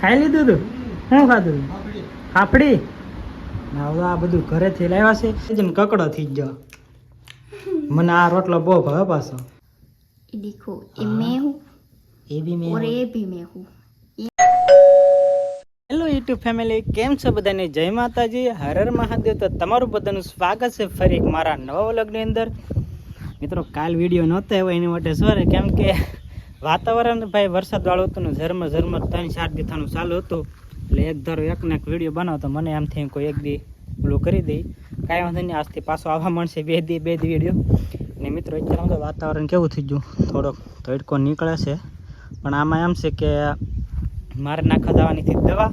ખાઈ લીધું તું? શું ખાધું ખાપડી હવે આ બધું ઘરેથી લાવ્યા છે. જેમ કકડો થઈ ગયો. મને આ રોટલો બહુ ભાવે પાછો. દીખો એ મેં હું. એ બી મેં ઓર એ બી મેં હું. હેલો યુટ્યુબ ફેમિલી કેમ છો બધાને? જય માતાજી. હરર મહાદેવ. તો તમારું બધાનું સ્વાગત છે ફરી એક મારા નવા વ્લોગની અંદર. મિત્રો કાલ વીડિયો નહોતો એવો એની માટે સોરે કેમ કે વાતાવરણ ભાઈ વરસાદ વાળું હતું ને ઝરમર ઝરમર ત્રણ ચાર દીથાનું ચાલુ હતું. એટલે એક ધારો એક ને એક વીડિયો બનાવતો, મને એમ થઈ કોઈ એક દી ઓલું કરી દઈ કાંઈ વાંધો નહીં, આજથી પાછો આવવા મળશે બે દી બે દી વીડિયો ને મિત્રો, અત્યારે તો વાતાવરણ કેવું થઈ ગયું? થોડોક તડકો નીકળે છે. પણ આમાં એમ છે કે મારે નાખવા જવાની હતી દવા,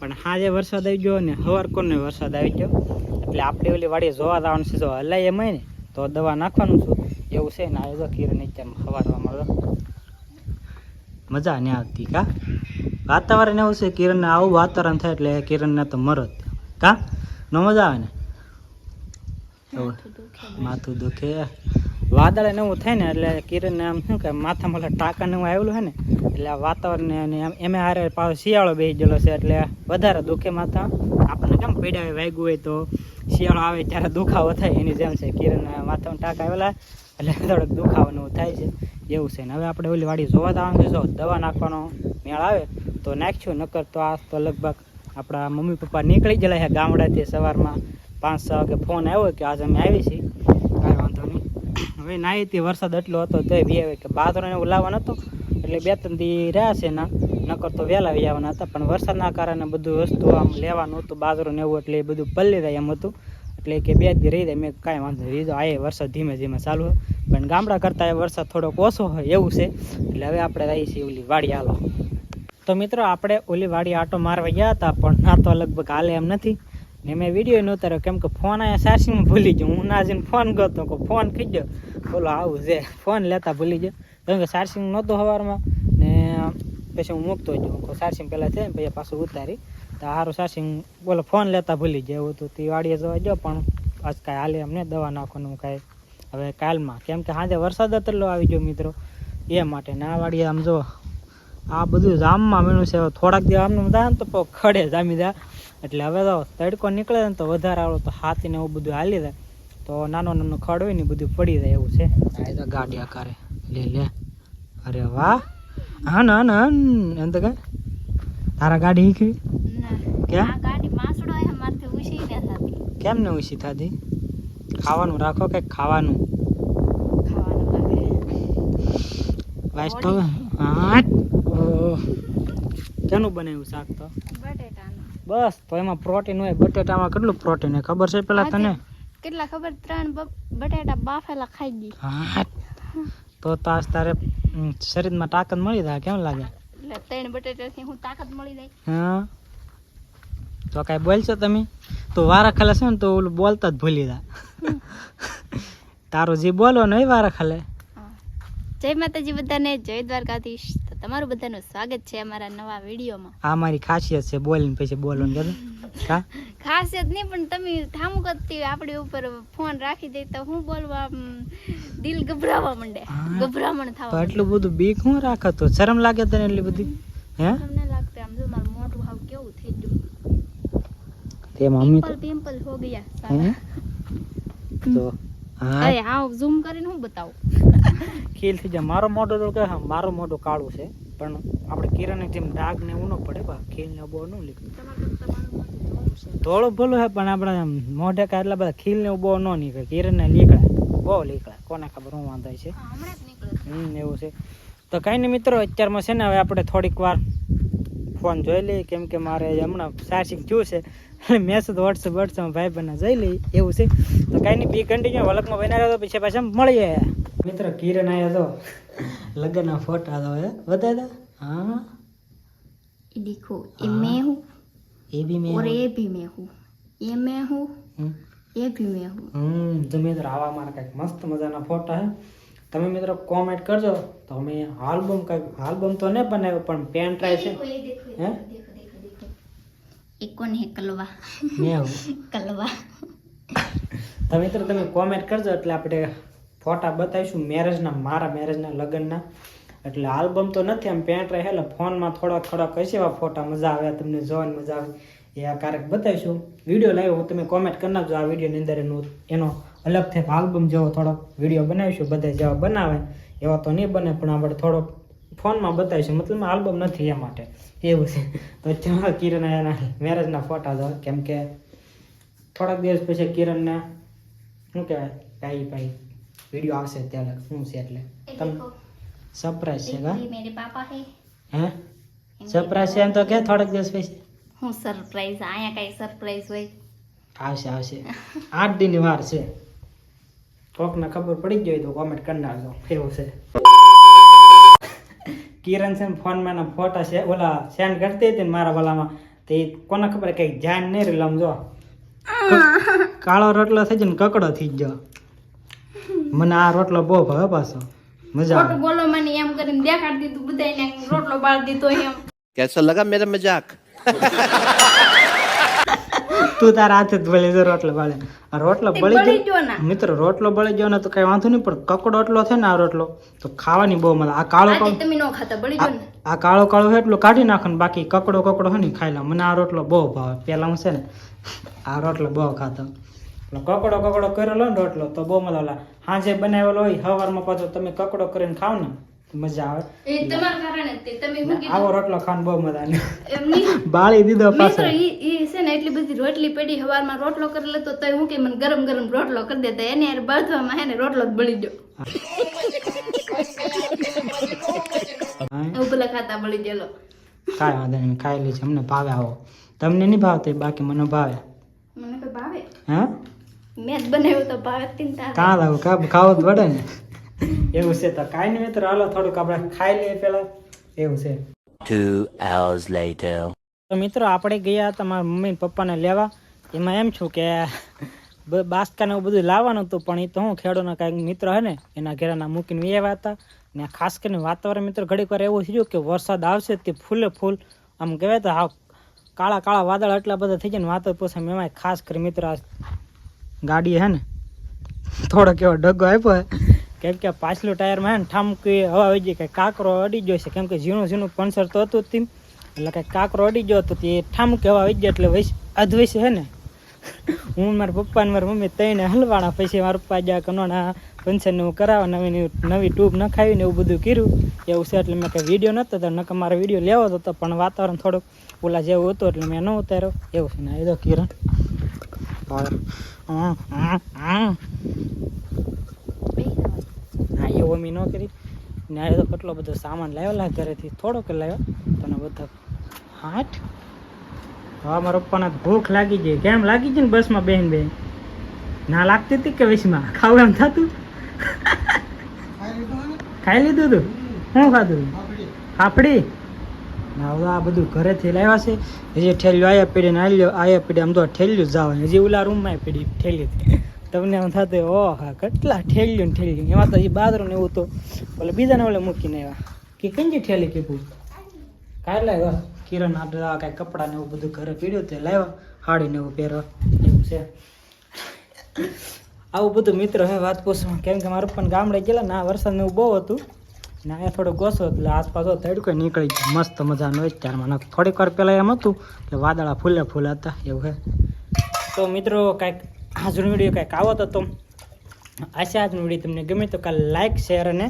પણ સાંજે વરસાદ આવી ગયો ને હવાર કોને વરસાદ આવી ગયો. એટલે આપણે ઓલી વાડીએ જોવા જવાનું છે, જો હલાય એમ ને, તો દવા નાખવાનું છું. એવું છે ને, આ જો કિરણ નીચેમાં હવારવા મળો મજા નહીં આવતી કા? વાતાવરણ એવું છે કિરણને આવું વાતાવરણ થાય એટલે કિરણને તો મરત કા? ન મજા આવે ને? માથું દુખે વાદળ ને એવું થાય ને એટલે કિરણને આમ શું કે માથામાં ઓલા ટાંકા ને એવું આવેલું છે ને એટલે આ વાતાવરણ ને એમ એમે હારે પાછો શિયાળો બેસી ગયેલો છે એટલે વધારે દુખે માથા. આપણને કેમ પેડા વાગ્યું હોય તો શિયાળો આવે ત્યારે દુખાવો થાય એની જેમ છે કિરણ માથામાં ટાંકા આવેલા. એટલે થોડોક દુખાવાનું થાય છે, એવું છે. ને હવે આપણે ઓલી વાડી જોવા જવાનું છે, જો દવા નાખવાનો મેળ આવે તો નાખશું, નકર તો આ તો લગભગ આપણા મમ્મી પપ્પા નીકળી ગયેલા છે ગામડાથી સવારમાં પાંચ છ વાગે ફોન આવ્યો કે આજે અમે આવી છીએ. કાંઈ વાંધો નહીં. હવે નાહી હતી વરસાદ એટલો હતો તોય બી આવે કે બાજરો એવું લાવવાનો હતો એટલે બે ત્રણ દી રહ્યા છે ના, નકર તો વહેલા વી આવવાના હતા. પણ વરસાદના કારણે બધું વસ્તુ આમ લેવાનું હતું, બાજરો ને એવું એટલે એ બધું પલ્લી રહ્યા એમ હતું. એટલે કે બે દી રહી જાય, મેં કાંઈ વાંધો નહીં. રીધો આ વરસાદ ધીમે ધીમે ચાલુ પણ ગામડા કરતાં વરસાદ થોડોક ઓછો હોય એવું છે. એટલે હવે આપણે રહી છીએ ઓલી વાડી હાલો. તો મિત્રો, આપણે ઓલી વાડી આટો મારવા ગયા હતા, પણ ના તો લગભગ હાલે એમ નથી. ને મેં વીડિયો ન ઉતાર્યો, કેમ કે ફોન અહીંયા સારસીમાં ભૂલી ગયો. હું ના જઈને ફોન ગયો કે ફોન ખી ગયો. બોલો, આવું છે. ફોન લેતા ભૂલી ગયો. કેમ કે સારસિંગ નહોતો સવારમાં ને પછી હું મૂકતો જ સારસિંગ પહેલાં છે પછી પાછું ઉતારી. તો સારું સાસી બોલો, ફોન લેતા ભૂલી ગયા હતું. તે વાડીએ જવા ગયો પણ આજ કાંઈ હાલે અમને દવા નાખવાનું કાંઈ. હવે કાલમાં, કેમ કે સાંજે વરસાદ એટલો આવી ગયો મિત્રો. એ માટે ના વાડીએ આમ જો, આ બધું જામમાં મેળવું છે. થોડાક દિવસ આમનું થાય ને તો ખડે જામી જાય એટલે હવે તો તડકો નીકળે ને તો વધારે આવડો તો હાથીને એવું બધું હાલી જાય. તો નાનો નાનો ખડ હોય ને બધું પડી જાય એવું છે. તો ગાડી આકારે. લે લે. અરે વાહ. હા ના ના એમ તો કે તારા ગાડી શીખવી કેમ આ ગાડી માસડો મારથી ને થતી કેમ ને ઓછી થતી ખાવાનું રાખો કે ખાવાનું? ખાવાનું લાગે વાઈસ તો હા કેનું બનાવ્યું શાક તો? બટેટાનું. બસ તો એમાં પ્રોટીન હોય બટેટામાં કેટલું પ્રોટીન હોય? ખબર છે પેલા તને? કેટલા ખબર? ત્રણ બટેટા બાફેલા ખાઈ ગઈ. હા તો તાસ તારે શરીરમાં તાકાત મળી જાય કેમ લાગે? એટલે ત્રણ બટેટાથી હું તાકાત મળી જાય. હા. તો કાંઈ બોલશો તમે? તો વારા ખાલે છે ને તો ઓલું બોલતા જ ભૂલી જા. તારું જે બોલો ને એ વારા ખાલે જય માતાજી બધાને જય દ્વારકાધીશ. તો તમારું બધાનું સ્વાગત છે અમારા નવા વિડીયોમાં. આ મારી ખાસિયત છે બોલીને પછી બોલો ને કીધું કા? ખાસિયત નહીં પણ તમે થામું કરતી આપણી ઉપર ફોન રાખી દે તો હું બોલવા દિલ ગભરાવા માંડે. ગભરામણ થાય થવા એટલું બધું બીક હું રાખતો? શરમ લાગે તને એટલી બધી? હે? તમને લાગતું આમ જો મારું મોઢું હાવ કેવું થઈ ગયું તે મમ્મી તો પિમ્પલ હો ગયા. તો હા અરે હાવ ઝૂમ કરીને હું બતાવું. ખીલ થઈ જાય. મારો મોઢો તો કે હા, મારું મોઢું કાળું છે પણ આપણે કિરણની જેમ ડાઘ ને એવું ન પડે બા. ખીલ ને બહુ ન નીકળે. થોડું ભલું હે પણ આપણે મોઢે કા એટલા બધા ખીલ ને બહુ ન નીકળે. કિરણ ને નીકળે. બહુ નીકળે. કોને ખબર હું વાંધાય છે? હા, હમ એવું છે. તો કાંઈ નહીં મિત્રો અત્યારમાં છે ને હવે આપણે થોડીક વાર ફોન જોઈ લઈ કેમ કે મારે હમણાં ચાર્જિંગ થયું છે. મેસ મેસેજ વોટ્સઅપ વોટ્સઅપ ભાઈ બને જોઈ લઈ એવું છે. તો કાંઈ નહીં બી કન્ટિન્યુ વલકમાં બના રહ્યો પછી પાછા મળીએ. મિત્ર કિરણ આવ્યો હતો લગ્નના ફોટા તો હે બતાવ્યા હા. દેખો એ મેં હું. એ બી મેં ઓર એ બી મેં હું. એ મેં હું એ બી મેં હું. હમ તો મિત્રો આવા મારા કંઈક મસ્ત મજાના ફોટા હે. તમે મિત્રો કોમેન્ટ કરજો. તો અમે આલ્બમ કંઈક આલ્બમ તો નહીં બનાવ્યો પણ પેન ટ્રાય છે. હે? એકોન હે તો તમે કોમેન્ટ કરજો એટલે આપણે ફોટા બતાવીશું મેરેજના મારા મેરેજના લગ્નના. એટલે આલ્બમ તો નથી આમ પેન્ટ રહે એટલે ફોનમાં થોડા થોડા કહેશે એવા ફોટા મજા આવે તમને જોવાની મજા આવે. એ આ ક્યારેક બતાવીશું. વીડિયો લાવ્યો હું તમે કોમેન્ટ કરી નાખજો આ વિડીયોની અંદર એનો એનો અલગથી આલ્બમ જેવો થોડોક વીડિયો બનાવીશું બધા જેવા બનાવે એવા તો નહીં બને પણ આપણે થોડોક ફોનમાં બતાવીશું. મતલબ આલ્બમ નથી એ માટે. એવું છે. તો ચાલો કિરણ એના મેરેજના ફોટા જો કેમ કે થોડાક દિવસ પછી કિરણને શું કહેવાય કાંઈ કાંઈ વીડિયો આવશે ત્યારે શું છે એટલે? તમે સરપ્રાઈઝ છે હા મેરે હે. હે? સરપ્રાઈઝ છે એમ તો કે થોડાક દિવસ પછી? હું સરપ્રાઈઝ આયા કઈ સરપ્રાઈઝ હોય. આવશે આવશે. આઠ દિન વાર છે. કોકને ખબર પડી ગઈ હોય તો કોમેન્ટ કરી નાખજો. એવું છે. કિરણ છે ફોનમાં ફોટા છે ઓલા સેન્ડ કરતી હતી મારા વાલામાં. તે કોને ખબર કઈ જાન નહીં રેલમ જો. કાળો રોટલો થઈ જાય ને કકડો થઈ ગયો. મને આ રોટલો બહુ ભાવે પાછો. મજા બોલો મને એમ કરીને દેખાડી દીધું બધાને રોટલો બાળ દીધો એમ. કેસો લગા મેરા મજાક? તું તારા હાથે ભલે જો રોટલો બળે રોટલો બળી ગયો મિત્રો રોટલો બળી ગયો ને તો કઈ વાંધો નહીં પણ કકડો એટલો છે ને આ રોટલો તો ખાવાની બહુ મજા આ કાળો આ કાળો કાળો છે એટલું કાઢી નાખો ને બાકી કકડો કકડો હોય ને ખાઈ લો. મને આ રોટલો બહુ ભાવે. પેલા હું છે ને આ રોટલો બહુ ખાતો. કકડો કકડો કરેલો ને રોટલો તો બહુ મજા ઓલા સાંજે બનાવેલો હોય સવારમાં પાછો તમે કકડો કરીને ખાવ ને મજા આવે. એ તમારા કારણે તે. તમે શું કીધું? આવો રોટલો ખાન બહુ મજા આવે. બાળી દીધો પાછો ઈ ઈ છે ને એટલી બધી રોટલી પડી હવારમાં રોટલો કરી લેતો તો હું કે મને ગરમ ગરમ રોટલો કરી દેતા એને યાર બાંધવામાં હે ને રોટલો જ બળી ગયો. હા. પેલા ખાતા બળી ગયેલો. કાંઈ વાંધો નહીં ખાઈ લઈશ અમને ભાવે આવો. તમને નહીં ભાવતી બાકી મને ભાવે. મને તો ભાવે. હા? મેં જ બનાવ્યું તો ભાવે તીન તારે. કાં લાવું કા ખાવું જ પડે ને? એવું છે તો કાંઈ નહીં મિત્રો હાલો થોડુંક આપણે ખાઈ લઈએ પેલા એવું છે. Two hours later. તો મિત્રો આપણે ગયા હતા મારા મમ્મી પપ્પાને લેવા. એમાં એમ છું કે બ- ને એવું બધું લાવવાનું હતું પણ એ તો હું ખેડૂતના કાંઈક મિત્ર હે ને એના ઘેરાના મૂકીને એવા હતા. ને ખાસ કરીને વાતાવરણ મિત્રો ઘડીક વાર એવું થયું કે વરસાદ આવશે તે ફૂલે ફૂલ. આમ કહેવાય તો હાવ કાળા કાળા વાદળ એટલા બધા થઈ જાય ને વાતો પૂછે એમાં ખાસ કરી મિત્ર આ ગાડી હે ને થોડોક એવો ડગો આપ્યો હે. કેમ કે પાછલું ટાયરમાં ને ઠામકી હવા આવી ગઈ. કે કાંકરો અડી ગયો છે. કેમ કે ઝીણું ઝીણું પંચર તો હતું તેમ. એટલે કે કાંકરો અડી ગયો હતો તે ઠામકી હવા આવી ગઈ એટલે વૈશ અધવૈશ હે ને. હું મારા પપ્પા ને મારી મમ્મી તઈને હલવાણા પછી મારા પપ્પા ગયા કનોના પંચર ને હું કરાવવા નવી નવી ટ્યુબ નખાવીને એવું બધું કર્યું. એવું છે એટલે મેં કંઈ વીડિયો નહોતો તો નકર મારો વીડિયો લેવો હતો. પણ વાતાવરણ થોડુંક ઓલા જેવું હતું એટલે મેં ન ઉતાર્યો. એવું છે ને એ તો કિરણ. એવું અમે ન કરી. આ તો કેટલો બધો સામાન લાવેલા ઘરેથી, થોડોક લાવ્યો. તને બધા હાટ. હા મારા પપ્પાને ભૂખ લાગી ગઈ. કેમ? લાગી ગઈ ને બસમાં બેન બેન ના લાગતી હતી કે વિશમાં? ખાવું એમ થતું? ખાઈ લીધું તું? શું ખાધું હાફડી હવે આ બધું ઘરેથી લાવ્યા છે. હજી ઠેલ્યું આયા પીડી ને આલ્યો, આયા પીડી આમ તો ઠેલ્યું જ આવે હજી ઓલા રૂમમાં પીડી ઠેલી તમને એમ થતું ઓહ હા કેટલા ઠેલ્યું ને ઠેલ્યું. એમાં તો એ બાદરું ને એવું તો ઓલે બીજાને ઓલે મૂકીને આવ્યા. કે કંજી ઠેલી કીધું? કાંઈ લાવ્યા કિરણ આપણે કાંઈ કપડાં ને એવું બધું ઘરે પીડ્યું તે લાવ્યા. હાડી ને એવું પહેરવા. એવું છે. આવું બધું મિત્ર હે વાત પૂછવા. કેમ કે મારું પણ ગામડે ગયેલા ના વરસાદ ને એવું બહુ હતું. ને અહીંયા થોડો ગોસો એટલે આસપાસ તડકો નીકળી ગયો. મસ્ત મજાનો હોય ત્યારમાં ને થોડીક વાર પહેલાં એમ હતું કે વાદળા ફૂલે ફૂલે હતા. એવું હે. તો મિત્રો કાંઈક આજનો વીડિયો કાંઈક આવો તો આશા આજનો વીડિયો તમને ગમે તો કાલે લાઇક શેર અને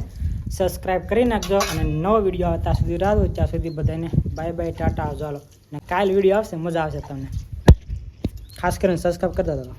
સબસ્ક્રાઈબ કરી નાખજો. અને નવો વીડિયો આવે ત્યાં સુધી રાહ ત્યાં સુધી બધાને બાય બાય, ટાટા, ચાલો. અને કાલ વીડિયો આવશે, મજા આવશે તમને. ખાસ કરીને સબસ્ક્રાઈબ કરતા દેજો